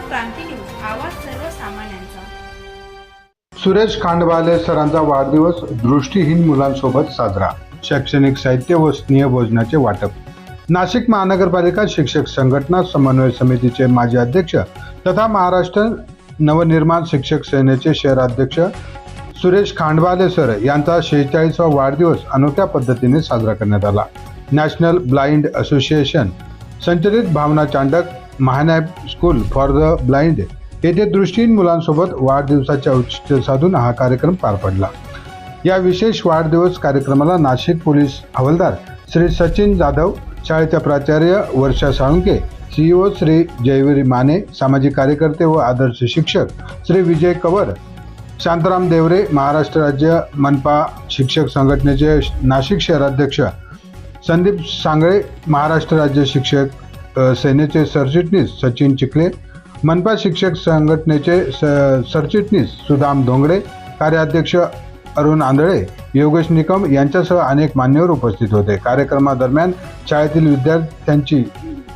क्रांती news आवाज सर्वसामान्यांचा. सुरेश खांडवाले सरांचा वाढदिवस दृष्टीहीन मुलांसोबत साजरा. शैक्षणिक साहित्य व स्नेह भोजनाचे वाटप. नाशिक महानगरपालिका शिक्षक संघटना समन्वय समितीचे माजी अध्यक्ष तथा महाराष्ट्र नवनिर्माण शिक्षक सेनेचे शहराध्यक्ष सुरेश खांडवाले सर यांचा शेहेचाळीसवा वाढदिवस अनोख्या पद्धतीने साजरा करण्यात आला. नॅशनल ब्लाइंड असोसिएशन संचलित भावना चांडक महानायब स्कूल फॉर द ब्लाइंड येथे दृष्टीहीन मुलांसोबत वाढदिवसाचे औचित्य साधून हा कार्यक्रम पार पडला. या विशेष वाढदिवस कार्यक्रमाला नाशिक पोलीस हवालदार श्री सचिन जाधव शाळेच्या प्राचार्य वर्षा साळुंके सीईओ श्री जयवीर माने सामाजिक कार्यकर्ते व आदर्श शिक्षक श्री विजय कवर शांताराम देवरे महाराष्ट्र राज्य मनपा शिक्षक संघटनेचे नाशिक शहराध्यक्ष संदीप सांगळे महाराष्ट्र राज्य शिक्षक सेनेचे सरचिटणीस सचिन चिखले मनपा शिक्षक संघटनेचे स सरचिटणीस सुदाम धोंगडे कार्याध्यक्ष अरुण आंधळे योगेश निकम यांच्यासह अनेक मान्यवर उपस्थित होते. कार्यक्रमादरम्यान शाळेतील विद्यार्थ्यांची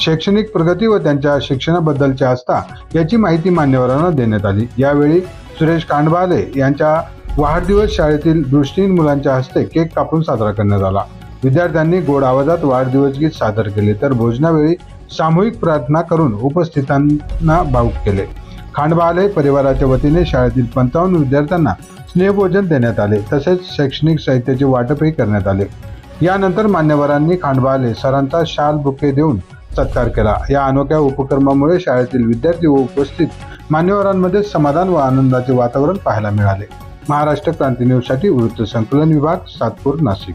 शैक्षणिक प्रगती व त्यांच्या शिक्षणाबद्दलची आस्था याची माहिती मान्यवरांना देण्यात आली. यावेळी सुरेश कांडवाले यांच्या वाढदिवस शाळेतील दृष्टीहीन मुलांच्या हस्ते केक कापून साजरा करण्यात आला. विद्यार्थ्यांनी गोड आवाजात वाढदिवस गीत सादर केले. तर भोजनावेळी सामूहिक प्रार्थना करून उपस्थितांना भाऊक केले. खांडबाले परिवाराच्या वतीने शाळेतील पंचावन्न विद्यार्थ्यांना स्नेहभोजन देण्यात आले तसेच शैक्षणिक साहित्याचे वाटपही करण्यात आले. यानंतर मान्यवरांनी खांडबाले सरांचा शाल बुके देऊन सत्कार केला. या अनोख्या उपक्रमामुळे शाळेतील विद्यार्थी व उपस्थित मान्यवरांमध्ये समाधान व आनंदाचे वातावरण पाहायला मिळाले. महाराष्ट्र क्रांती न्यूजसाठी वृत्त संकलन विभाग सातपूर नाशिक.